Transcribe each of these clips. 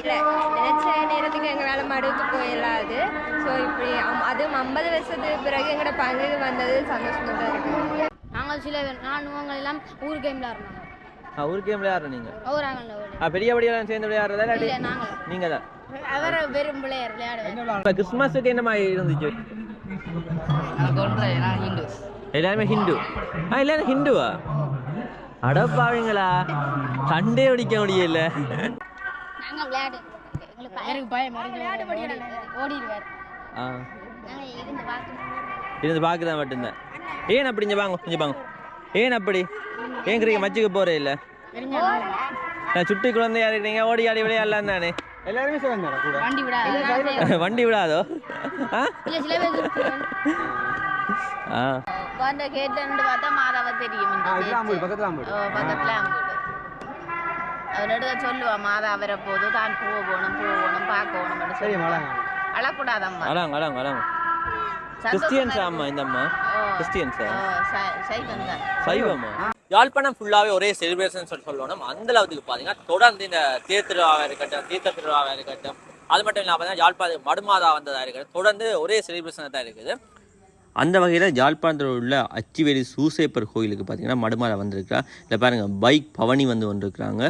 இல்லை. நினைச்ச நேரத்துக்கு எங்களால் மடுவுக்கு போயிடலாது. ஸோ இப்படி அதுவும் ஐம்பது வருஷத்துக்கு பிறகு எங்களோட பங்கு வந்தது சந்தோஷமாக தான் இருக்குது நாங்கள் சில பேர் நான் இவங்க எல்லாம் ஊர் கேம் விளையாடுறாங்க ஆ ஊர் கேம் விளையாடுற ஆ பெரிய படியெல்லாம் சேர்ந்து விளையாடுறதா நீங்கள் தான் அவர் வெறும் பிள்ளையர் விளையாடுவேன் இப்போ கிறிஸ்மஸுக்கு என்ன மாதிரி இருந்துச்சு? எல்லாருமே ஹிந்து. ஆ எல்லாரும் ஹிந்துவா? அடப்பாவீங்களா? கண்டே பிடிக்க முடியல. நாங்கள் விளையாடு எங்களுக்கு எனக்கு பயம் ஓடிடுவார். ஆ. நாங்கள் இருந்து பார்க்கணும். இருந்து மட்டும்தான். ஏன் அப்படி இங்கே வாங்க கொஞ்சம் வாங்க. ஏன் அப்படி? ஏன் கிரிக்க மச்சுக்கு போகிறே இல்லை? நான் சுட்டி குழந்தையா இருக்கீங்க ஓடி ஆடி விளையாடலாம் தானே. எல்லாருமே சேர்ந்தாரா கூட. வண்டி விட வண்டி விடாதோ? ஆ? இல்லை சில பேர் ஆ. வந்து கேட்டுன்னு பார்த்தா மாதாவை தெரியும் பக்கத்துல எடுக்க சொல்லுவா மாதா வர போது தான் போகணும் போகணும் பார்க்கணும் சரி அழக்கூடாதம்மா அலாங்க அலாங்க சந்தோஷமா கிறிஸ்டியன்ஸா. அம்மா இந்த அம்மா கிறிஸ்டியன்ஸா சைவம் தான் சைவமா யாழ்ப்பாணம் ஃபுல்லாகவே ஒரே செலிப்ரேஷன் சொல்லி சொல்லணும் அந்த அளவுக்கு பார்த்தீங்கன்னா தொடர்ந்து இந்த தேர் திருவிழாவாக இருக்கட்டும் தீர்த்த திருவிழாவாக இருக்கட்டும் அது மட்டும் இல்லாமல் பார்த்தீங்கன்னா யாழ்ப்பாணம் மடுமாதா வந்ததாக இருக்கட்டும் தொடர்ந்து ஒரே செலிப்ரேஷன் தான் இருக்குது அந்த வகையில் யாழ்ப்பாணத்தில் உள்ள அச்சிவேலி சூசேப்பர் கோயிலுக்கு பார்த்தீங்கன்னா மடுமாதா வந்திருக்கிறா இல்லை பாருங்கள் பைக் பவனி வந்து கொண்டிருக்கிறாங்க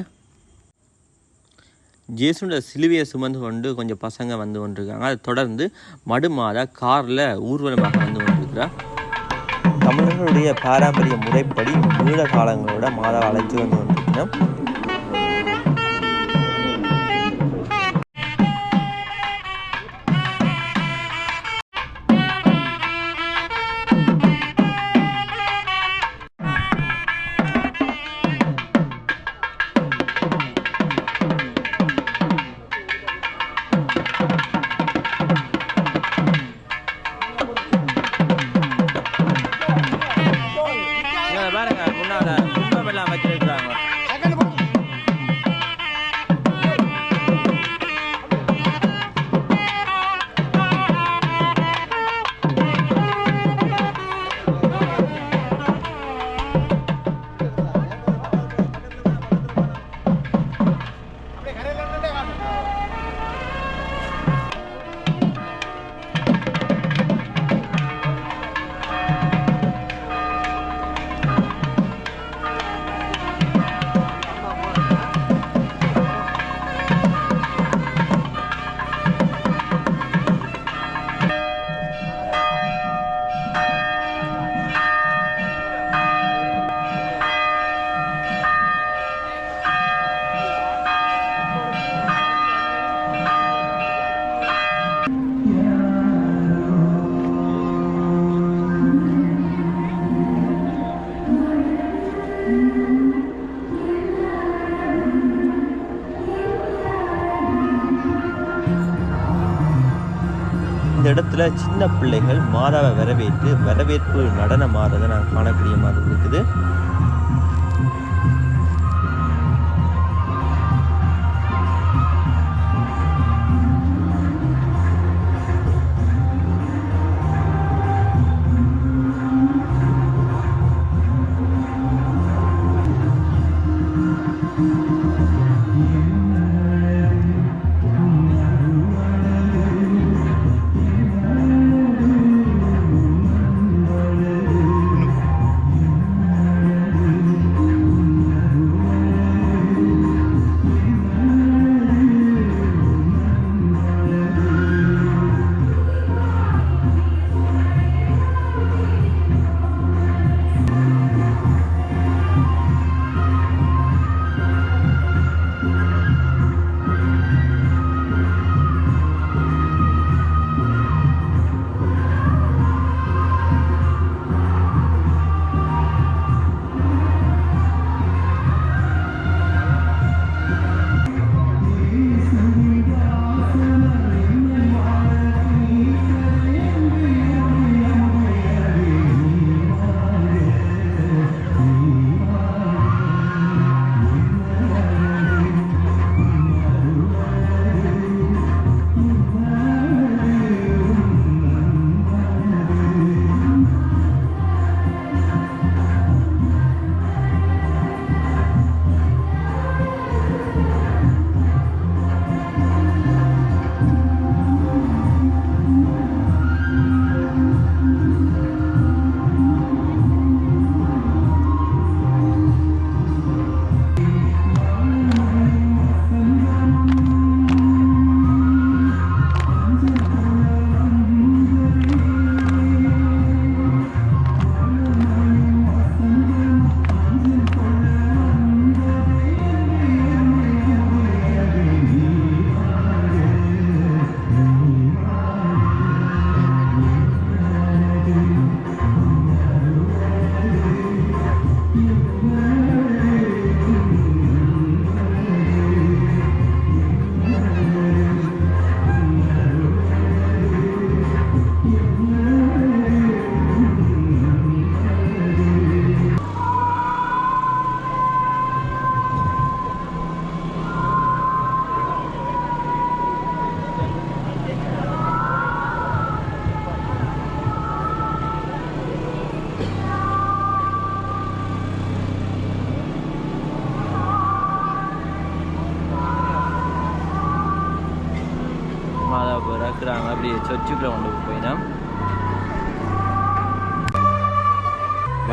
ஜேசுண்ட சிலுவையை சுமந்து கொண்டு கொஞ்சம் பசங்க வந்து கொண்டிருக்காங்க. அதை தொடர்ந்து மடுமாதா காரில் ஊர்வலமாக வந்து கொண்டிருக்கிறார். தமிழர்களுடைய பாரம்பரிய முறைப்படி நீண்ட காலங்களோட மாதா அழைத்து வந்து கொண்டிருக்கிறோம். சில சின்ன பிள்ளைகள் மாதாவை வரவேற்று வரவேற்பு நடனம் நான் காணக்கூடிய மாதிரி இருக்குது.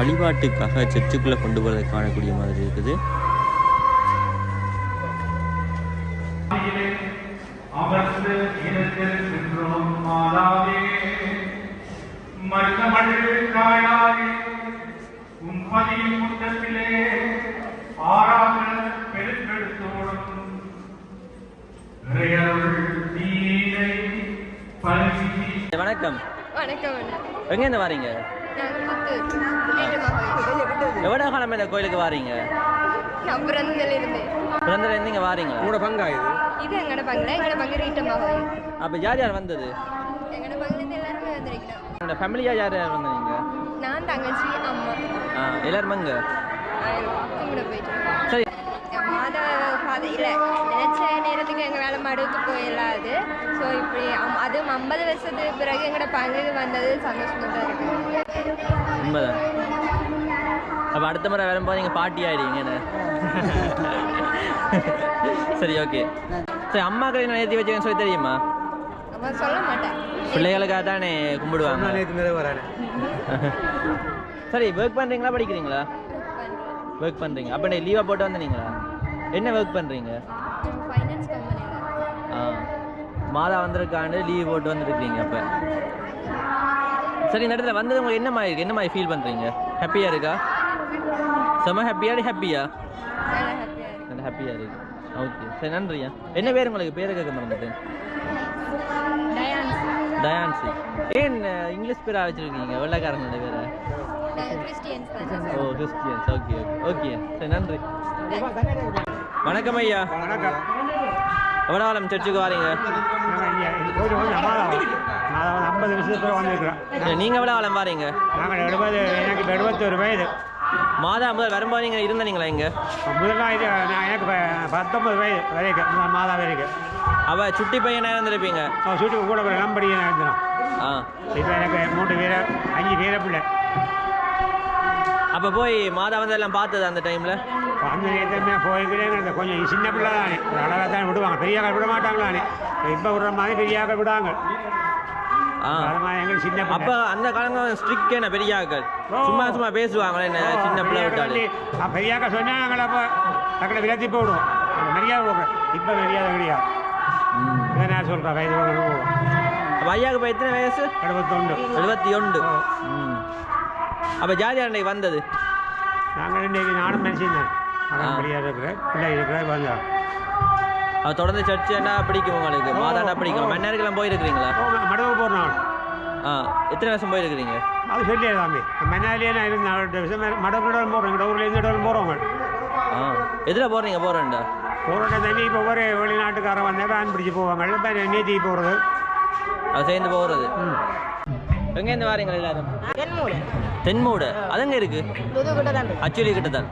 வழிபாட்டுக்காக சர்ச்சுக்குள்ளே கொண்டு போகிறத காணக்கூடிய மாதிரி இருக்குது. வணக்கம். வணக்கம் எங்கேருந்து வரீங்க? எவ்வளோ இந்த கோயிலுக்கு வாரீங்க? நான் பிறந்ததுலேருந்து. பிறந்தலேருந்து இங்கே வாரீங்களா உங்களோட பங்கா இது? இது எங்களோட பங்கில் எங்களோட பங்கு வீட்டு மகள் அப்போ யார் யார் வந்தது? எங்களோட பங்குலேருந்து எல்லாருமே உங்களோட ஃபேமிலியாக யார் யார் வந்தீங்க நான் தங்கச்சி அம்மா. ஆ எல்லாரும் அங்கே? சரி. மாத பாதை இல்லை. நினைச்ச நேரத்துக்கு எங்களால் மடுவுக்கு போயிடலாது. ஸோ இப்படி அம்- அதுவும் ஐம்பது வருஷத்துக்கு பிறகு எங்களோட பங்கு வந்தது சந்தோஷமாக தான் இருக்குது உண்மைதான். அப்போ அடுத்த முறை வரும்போது நீங்கள் பாட்டி ஆயிடுவீங்க என்ன? சரி ஓகே சரி அம்மாக்களை நான் ஏற்றி வச்சுக்கன்னு சொல்லி தெரியுமா? அம்மா சொல்ல மாட்டேன். பிள்ளைகளுக்காக தானே கும்பிடுவாங்க. நேற்று நிறைய வரானே. சரி ஒர்க் பண்ணுறீங்களா படிக்கிறீங்களா? ஒர்க் பண்ணுறீங்க அப்போ நீ லீவாக போட்டு வந்தீங்களா என்ன ஒர்க் பண்ணுறீங்க ஃபைனான்ஸ் கம்பெனியில் ஆ. மாதா வந்திருக்காண்டு லீவ் போட்டு வந்திருக்கீங்க அப்போ. சரி இந்த இடத்துல வந்தது உங்களுக்கு என்ன மாதிரி என்ன மாதிரி ஃபீல் பண்ணுறீங்க ஹாப்பியாக இருக்கா? செம ஹாப்பியா ஹாப்பியா நல்லா ஹாப்பியாக இருக்கு. ஓகே சரி நன்றியா என்ன பேர் உங்களுக்கு? பேரை கேட்க மறந்துட்டேன். டயான்ஸ் டயான்சி ஏன் இங்கிலீஷ் பேரா வச்சிருக்கீங்க? வெள்ளைக்காரங்களோட பேரை? ஓ கிறிஸ்டியன்ஸ் ஓகே ஓகே ஓகே சரி நன்றி. வணக்கம் ஐயா. வணக்கம் எவ்வளோ காலம் சர்ச்சுக்கு வரீங்க? வந்து ஐம்பது வருஷத்துக்கு வந்திருக்கிறேன் நீங்கள் எவ்வளோ காலம் வரீங்க? நாங்கள் எழுபது எனக்கு எழுபத்தொரு வயது மாதா முதல் வரும்போது நீங்கள் இருந்தீங்களா இங்கே? முதல்லாம் இது நான் எனக்கு பத்தொம்பது வயது வரைக்கும் மாதா வரைக்கும் அவள் சுட்டி பையனாக இருந்திருப்பீங்க. அவன் சுட்டி கூட ஒரு நம்படியாக எழுந்தினான் ஆ. இப்போ எனக்கு மூன்று வீர அஞ்சு வீர பிள்ளை அப்போ போய் மாதா வந்து எல்லாம் பார்த்தது அந்த டைமில் இப்போ அந்த நேரத்துமே போய்க்கிறேங்க கொஞ்சம் சின்ன பிள்ளை தானே ஒரு அழகாக தான் விடுவாங்க. பெரியாக்கள் விட மாட்டாங்களானே இப்போ விடுற மாதிரி பெரியாக்கள் விடாங்க. அப்ப அந்த காலங்கள் ஸ்ட்ரிக்ட் என்ன பெரிய ஆட்கள் ஓ. சும்மா சும்மா பேசுவாங்களே என்ன சின்ன பிள்ளை விட்டாலே? பெரியாக்க சொன்னாங்கள அப்போ டக்குனு விலத்தி அந்த மரியாதை இப்போ மரியாதை கிடையாது. இதை நான் சொல்கிறேன் அப்ப ஐயாவுக்கு இப்போ எத்தனை வயசு? எழுபத்தொண்டு எழுபத்தி ஒன்று அப்ப ஜாதி அன்னைக்கு வந்தது? நாங்கள் நானும் மனுஷன் தான் ஆ. மகன் பெரியார் இருக்கிறேன் பிள்ளை இருக்கிறேன் வந்தோம் அவ தொடர்ந்து சர்ச்சு என்ன பிடிக்கும் உங்களுக்கு? மாதாண்டா பிடிக்கும்? மன்னருக்கெல்லாம் போயிருக்கிறீங்களா? மடவு போடுறோம் ஆ எத்தனை வருஷம் போயிருக்கிறீங்க? அது சொல்லியே தம்பி மன்னாலேயே நான் இருந்தேன் அவர்கிட்ட விஷயம் மடவுக்கூட போகிறோம் எங்கள் ஊரில் எந்த இடத்துல போகிறோம் ஆ எதில் போகிறீங்க போகிறேன்டா போகிறோட தண்ணி இப்போ ஒரு வெளிநாட்டுக்காரன் வந்தால் வேன் பிடிச்சி போவாங்க. நேத்தி போகிறது அது சேர்ந்து போகிறது எங்கேருந்து வாரீங்க எல்லாரும்? தென்மூடு அது எங்க இருக்கு? அச்சுவலி கிட்ட தான்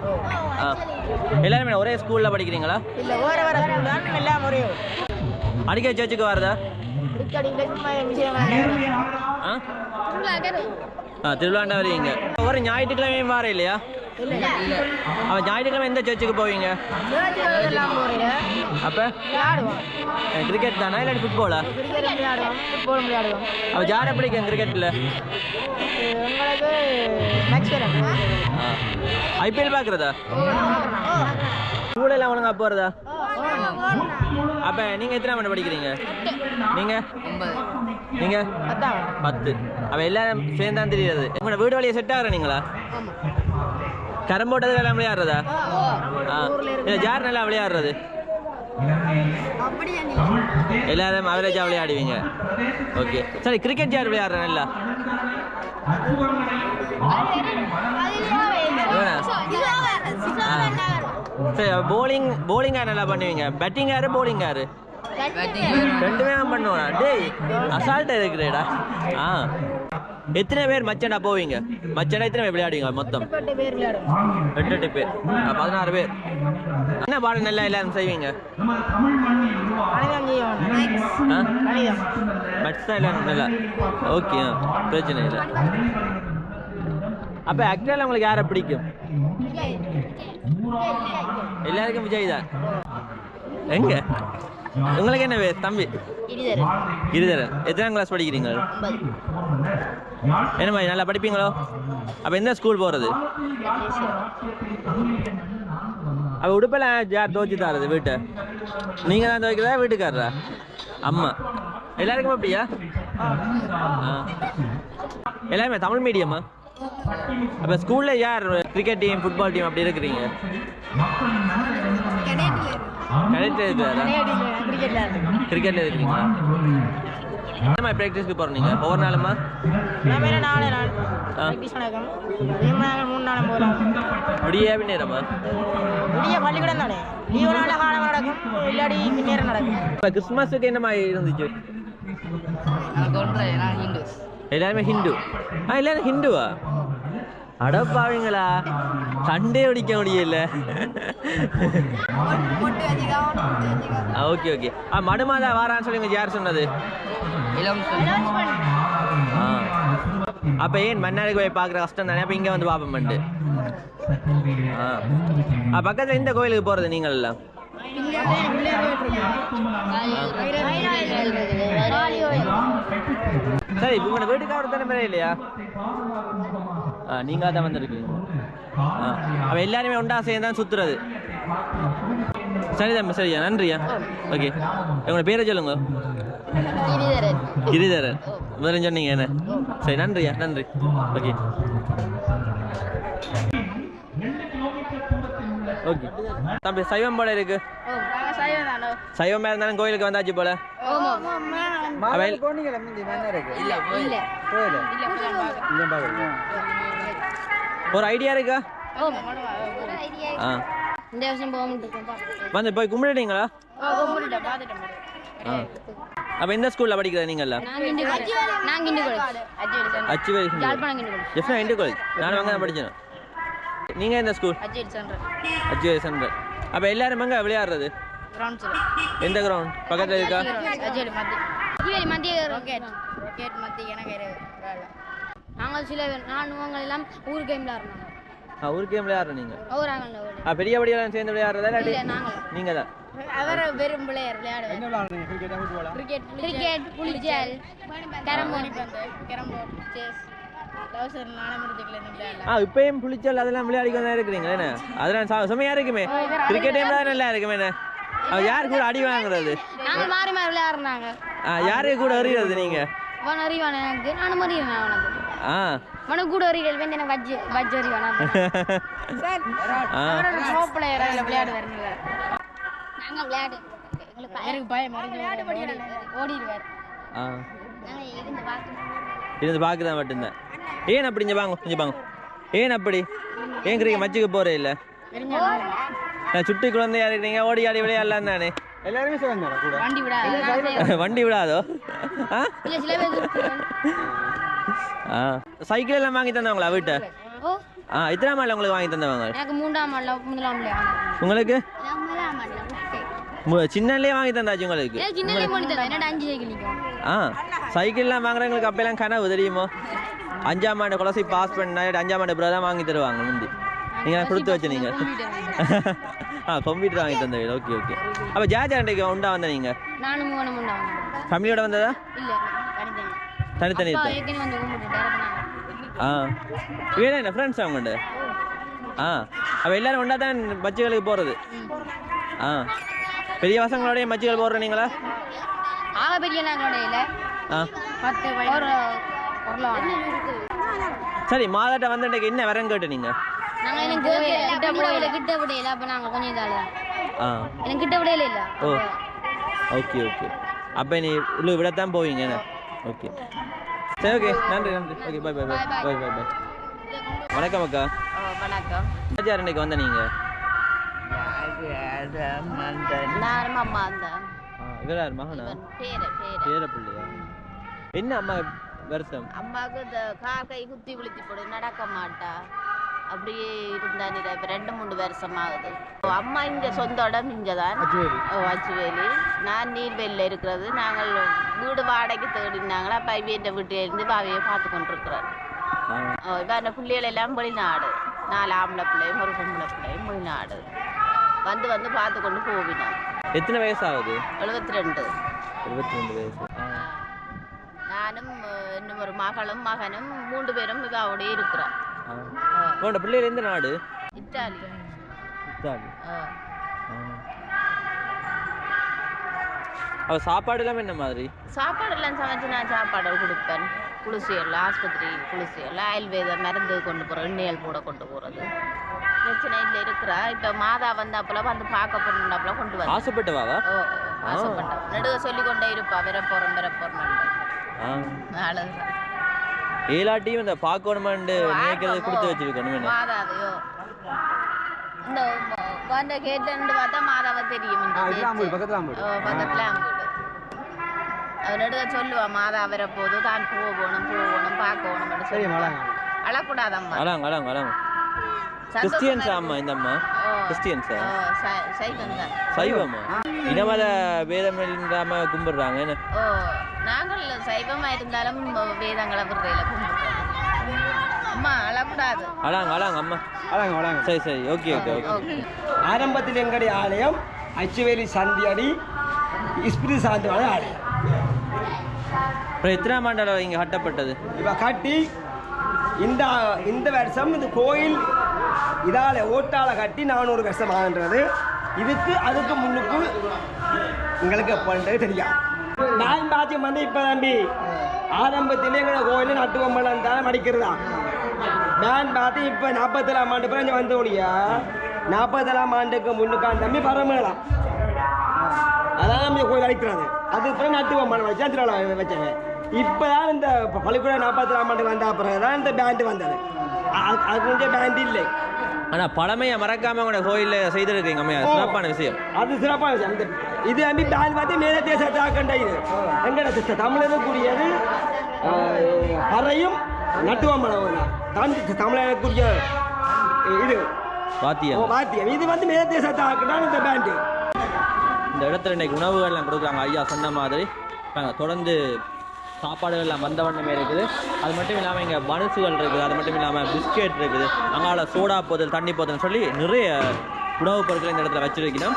ஆ. எல்லாருமே ஒரே ஸ்கூல்ல படிக்கிறீங்களா? இல்ல வேற வேற ஸ்கூல் தான். எல்லாம் ஒரே அடிக்க சர்ச்சுக்கு வரதா? அடிக்கடி சும்மா விஷயம் ஆ? ஆ திருவிழாண்டா வருவீங்க ஒரு ஞாயிற்றுக்கிழமையும் வார இல்லையா? அவன் ஞாயிற்றுக்கிழமை எந்த சர்ச்சுக்கு போவீங்க? அப்போ? கிரிக்கெட் தானா இல்லாட்டி ஃபுட்பாலா அவன் யாரை பிடிக்கும் கிரிக்கெட்டில் ஐபிஎல் பார்க்குறதா ஸ்கூலெல்லாம் ஒழுங்கா போகிறதா அப்போ நீங்கள் எத்தனை மணி படிக்கிறீங்க? நீங்கள் நீங்கள் பத்து. அவ எல்லாரும் சேர்ந்தான் தெரியாது. உங்களோட வீடு வழியை செட் ஆகிற நீங்களா கரம் போட்டது எல்லாம் விளையாடுறதா ஆ. இல்லை யார் நல்லா விளையாடுறது. எல்லாரும் அவரேஜா விளையாடுவீங்க. ஓகே சரி கிரிக்கெட் யார் விளையாடுற நல்லா? சரி போலிங் போலிங் யார் நல்லா பண்ணுவீங்க? பேட்டிங் யாரு போலிங் யாரு? ரெண்டுமே தான் பண்ணுவானா? டேய் அசால்ட்டா இருக்கிறேடா ஆ. எத்தனை பேர் மச்சண்டா போவீங்க? மச்சண்டா எத்தனை பேர் விளையாடுவீங்க மொத்தம்? எட்டு எட்டு பேர். பதினாறு பேர். என்ன பாடம் நல்லா எல்லாரும் செய்வீங்க? பட்ஸ் தான் எல்லாரும் நல்லா. ஓகே பிரச்சனை இல்லை. அப்போ ஆக்சுவலாக உங்களுக்கு யாரை பிடிக்கும்? எல்லாருக்கும் விஜய் தான். எங்க? உங்களுக்கு என்ன தம்பி. இருதரன் எத்தனாம் கிளாஸ் படிக்கிறீங்க? என்ன மாதிரி நல்லா படிப்பீங்களோ? அப்போ எந்த ஸ்கூல் போகிறது அப்போ உடுப்பெல்லாம் யார் துவைச்சி தரது வீட்டை? நீங்கள் தான் துவைக்கிறதா வீட்டுக்காரரா? அம்மா. எல்லாருக்கும் அப்படியா? எல்லாருமே தமிழ் மீடியமா அப்போ ஸ்கூலில் யார் கிரிக்கெட் டீம் ஃபுட்பால் டீம் அப்படி இருக்கிறீங்க? கரெக்ட் இருக்கிறாரா கிரிக்கெட்ல கிரிக்கெட்ல இருக்கீங்களா என்ன மாதிரி ப்ராக்டிஸ்க்கு போகிறோம் நீங்கள் ஒவ்வொரு நாளுமா நம்ம என்ன நாலு நாள் ஆ. ப்ராக்டிஸ் நடக்கும். மூணு நாளும் போகலாம் விடிய நேரமா விடிய பள்ளிக்கூடம் தானே? லீவு நாளில் காலம் நடக்கும். இல்லாடி பின்னேரம் நடக்கும். இப்போ கிறிஸ்மஸுக்கு என்ன மாதிரி இருந்துச்சு எல்லாருமே ஹிந்து. ஆ எல்லாரும் ஹிந்துவா? அடப்பாவீங்களா சண்டே பிடிக்க முடியல. Okay okay. ஆ மடுமாதா வாரான்னு சொல்லுங்க யார் சொன்னது? அப்போ ஏன் மன்னாருக்கு போய் பார்க்குற கஷ்டம் தானே? அப்போ இங்கே வந்து பார்ப்போம்ண்டு ஆ. ஆ பக்கத்தில் இந்த கோயிலுக்கு போகிறது நீங்கள் எல்லாம் சரி இப்போ உங்களோட வீட்டுக்கு அவர் தானே பேரே இல்லையா ஆ நீங்களா தான் வந்திருக்கீங்க அப்போ எல்லாருமே ஒன்றா சேர்ந்து தான் சுற்றுறது சரி தம்பி சரியா நன்றியா? ஓகே உங்களோட பேரை சொல்லுங்க. கிரிதரன். முதல்ல சொன்னீங்க என்ன? சரி நன்றியா? நன்றி. ஓகே ஓகே தம்பி சைவம் போல இருக்கு. சைவமா இருந்தாலும் கோயிலுக்கு வந்தாச்சு போல? அவன் ஒரு ஐடியா இருக்கா? ஆ. இந்த வருஷம் வந்து போய் கும்பிடுறீங்களா? ஆ அப்போ எந்த ஸ்கூலில் படிக்கிறதா நீங்கள்லாம் நாங்க இந்து காலேஜ் இந்து நானும் அங்கே தான் படித்தேன் நீங்கள் எந்த ஸ்கூல் அஜய் சென்டர் அப்போ எல்லாரும் எங்கே விளையாடுறது? எந்த கிரவுண்ட் பக்கத்தில் இருக்கா? மத்திய. மத்திய. நாங்கள் சில நானுவங்கள் எல்லாம் ஊர் கேம்ல இருந்தாங்க ஆ ஊர் கேம் விளையாடுற நீங்கள்? ஓராங்கல்ல ஒரு ஆ பெரிய படியெல்லாம் சேர்ந்து விளையாடுறதா இல்லாட்டி இல்ல நாங்கள் நீங்கள் தான் அவர் வெறும் பிள்ளையர் விளையாடுவார். Cricket cricket புளிச்சல் carrom board carrom board chess. இப்பயும் புளிச்சல் அதெல்லாம் விளையாடிக்க தான் இருக்கிறீங்க என்ன? அதெல்லாம் ச- செமையா இருக்குமே. கிரிக்கெட் டைம் தான் நல்லா இருக்குமே என்ன? யார் கூட அடி வாங்குறது? நாங்கள் மாறி மாறி விளையாடுறாங்க ஆ யாரு கூட எறிகிறது நீங்க? அவன் அறிவான் எனக்கு நானும் அறிவேன் அவனுக்கு. எனக்கு வஜ்ஜு வஜ்ஜு அறிவான் ஆ. அவரோட ப்ரோ பிளேயர் அதில் விளையாடுவார் நாங்கள் விளையாடு எங்களுக்கு எனக்கு பயம் ஓடிடுவார். இருந்து இருந்து பார்க்குதான் மட்டும்தான். ஏன் அப்படி இங்கே வாங்க இங்கே வாங்க. ஏன் அப்படி? ஏன் கிரிக்கெட் மச்சுக்கு போறே இல்லை? நான் சுட்டி குழந்தையா இருக்கிறீங்க ஓடி ஆடி விளையாடலாம் தானே வண்டி விடாது வண்டி விடாதோ? ஆ? சைக்கிள் எல்லாம் வாங்கி தந்தவங்களா வீட்டை? ஆ இத்தனை மாலை உங்களுக்கு வாங்கி தந்தவங்க? எனக்கு மூன்றாம் ஆண்டில் முதலாம் உங்களுக்கு? ஆண்டில் சின்னலே வாங்கி தந்தாச்சு உங்களுக்கு? அஞ்சு சைக்கிள் ஆ சைக்கிள்லாம் வாங்குறவங்களுக்கு அப்பெல்லாம் கனவு தெரியுமோ? அஞ்சாம் ஆண்டு குலசி பாஸ் பண்ணா அஞ்சாம் ஆண்டு பிறகு தான் வாங்கி தருவாங்க முந்தி. நீங்கள் கொடுத்து வச்சு நீங்கள் ஆ கம்ப்யூட்டர் வாங்கி தந்தவங்க ஓகே ஓகே. அப்போ ஜாஜா அண்டைக்கு உண்டா வந்த நீங்கள் ஃபேமிலியோட வந்ததா? இல்லை. தனித்தனி ஆ. வேணும் என்ன ஃப்ரெண்ட்ஸ் அவங்கள்ட்ட ஆ. அப்போ எல்லாரும் ஒன்றா தான் பச்சுகளுக்கு போகிறது ஆ. பெரிய பசங்களோடய மச்சுகள் போடுற நீங்களா? ஆக பெரிய ஆ. சரி மாதாட்ட வந்து இன்னைக்கு என்ன வரேன்னு கேட்டு நீங்கள் கிட்ட விடையில கிட்ட விடையில அப்போ நாங்கள் கொஞ்சம் இதால. ஆ. எனக்கு கிட்ட விடையில இல்லை. ஓ. Okay okay. அப்போ நீ உள்ளு விடத்தான் போவீங்க என்ன? ஓகே. சரி ஓகே. நன்றி நன்றி. Okay bye bye bye bye bye bye வணக்கம் அக்கா. வணக்கம். ராஜா இன்னைக்கு வந்த நீங்கள் இவர் மகனா? பேரை பேரை பேர. பிள்ளையா என்ன அம்மா வருத்தம் அம்மாவுக்கு இந்த கால் கை குத்தி விழுத்தி போடு நடக்க மாட்டா. அப்படியே இருந்தா நீ இப்ப ரெண்டு மூணு வருஷம் ஆகுது அம்மா இங்க சொந்த இடம் இங்கதான். ஓ அச்சுவேலி. நான் நீர்வேலியில் இருக்கிறது. நாங்கள் வீடு வாடகைக்கு தேடினாங்களா. அப்போ இவன் வீட்டில இருந்து பாவையை பார்த்து கொண்டிருக்கிறோம் ஓ இப்போ அந்த பிள்ளைகள் எல்லாம் வெளிநாடு. நாலு ஆம்பளை பிள்ளையும் ஒரு பொம்பளை பிள்ளையும் வெளிநாடு. வந்து வந்து பார்த்து கொண்டு போவினோம் எத்தனை வயசு ஆகுது எழுபத்தி ரெண்டு இருபத்தி ரெண்டு வயசு. நானும் இன்னும் ஒரு மகளும் மகனும் மூன்று பேரும் இவாவோடய இருக்கிறோம் உங்களோட பிள்ளைகள் எந்த நாடு? இத்தாலி. இத்தாலி. அவ சாப்பாடு எல்லாமே என்ன மாதிரி? சாப்பாடெல்லாம் சமைச்சு நான் சாப்பாடு கொடுப்பேன். குளிசியல் ஆஸ்பத்திரி குளிசியல் ஆயுர்வேத மருந்து கொண்டு போகிறோம் எண்ணெயல் கூட கொண்டு போகிறது பிரச்சனை இல்லை இருக்கிறா. இப்போ மாதா வந்தாப்புல வந்து பார்க்க போறோம்னாப்புல கொண்டு வந்து ஆசைப்பட்டவாவா? ஓ ஆசைப்பட்டேன் நெடுக சொல்லி கொண்டே இருப்பா. வர போகிறோம் வர போகிறோம் ஏலாட்டியும் இந்த பார்க்கணுமான்னு நினைக்கிறது கொடுத்து வச்சிருக்கணும் என்ன? மாதாவையோ இந்த வந்த கேட்டு பார்த்தா மாதாவை தெரியும் பக்கத்துல அவர் நடுக சொல்லுவா மாதா வர போது தான் போகணும் போகணும் பார்க்கணும் சரி அழக்கூடாதம்மா. கிறிஸ்டியன்ஸா இருக்கு. அம்மா இந்த அம்மா? கிறிஸ்டியன்ஸா? சைவம் தான் சைவமா? இனமத வேதம் இல்லாம கும்பிடுறாங்க என்ன? ஓ. நாங்கள் சைவமா இருந்தாலும் வேதங்களை விடுறையில அம்மா அழக்கூடாது. அலாங்க அலாங்க அம்மா. வழங்க வழங்க சரி சரி ஓகே ஓகே ஓகே. ஆரம்பத்தில் எங்களுடைய ஆலயம் அச்சுவேலி சந்தியடி இஸ்பிரி சாந்தோட ஆலயம். அப்புறம் எத்தனாம் ஆண்டால இங்க கட்டப்பட்டது? இவ கட்டி இந்த இந்த வருஷம் இந்த கோயில் இதால ஓட்டால கட்டி நானூறு வருஷம் ஆகின்றது இதுக்கு அதுக்கு முன்னுக்கு எங்களுக்கு எப்போன்றது தெரியாது. நான் பாத்தியம் வந்து இப்போ தம்பி. ஆரம்பத்திலே எங்களை கோயில் நட்டு பொம்மலம் தான் மடிக்கிறதா? நான் பார்த்து இப்போ நாற்பத்தேழாம் ஆண்டு பிறகு வந்த ஒழியா நாற்பத்தேழாம் ஆண்டுக்கு முன்னுக்கான் தம்பி பரமலாம் அதான் நம்ம கோயில் அழைக்கிறது அது பிறகு நட்டு பொம்மலம் வச்சா திருவிழா வச்சாங்க இப்போதான் இந்த பள்ளிக்கூட நாற்பத்தேழாம் ஆண்டு வந்த பிறகு தான் இந்த பேண்டு வந்தது. அது கொஞ்சம் பேண்ட் இல்லை. ஆனா பழமையை மறக்காம உங்களோட கோயில்ல செய்திருக்கீங்க அம்மையா. சிறப்பான விஷயம். அது சிறப்பான விஷயம். இந்த இது அம்பி பேண்ட் பார்த்து மேல தேசத்தை ஆக்கண்ட இது எங்கட தமிழருக்குரியது ஆஹ், பறையும் நட்டுவம்பளம் தான் தமிழருக்குரிய இது. பாத்தியம் வாத்தியம். இது வந்து மேல தேசத்தை ஆக்கினா இந்த பேண்டு. இந்த இடத்துல இன்னைக்கு உணவுகள்லாம் கொடுக்குறாங்க. ஐயா சொன்ன மாதிரி. தொடர்ந்து சாப்பாடுகள் எல்லாம் வந்த வண்ணமே இருக்குது. அது மட்டும் இல்லாமல் இங்கே பனுசுகள் இருக்குது. அது மட்டும் இல்லாமல் பிஸ்கெட் இருக்குது. அங்கால சோடா போதல் தண்ணி போதல்னு சொல்லி நிறைய உணவுப் பொருட்கள் இந்த இடத்துல வச்சுருக்கணும்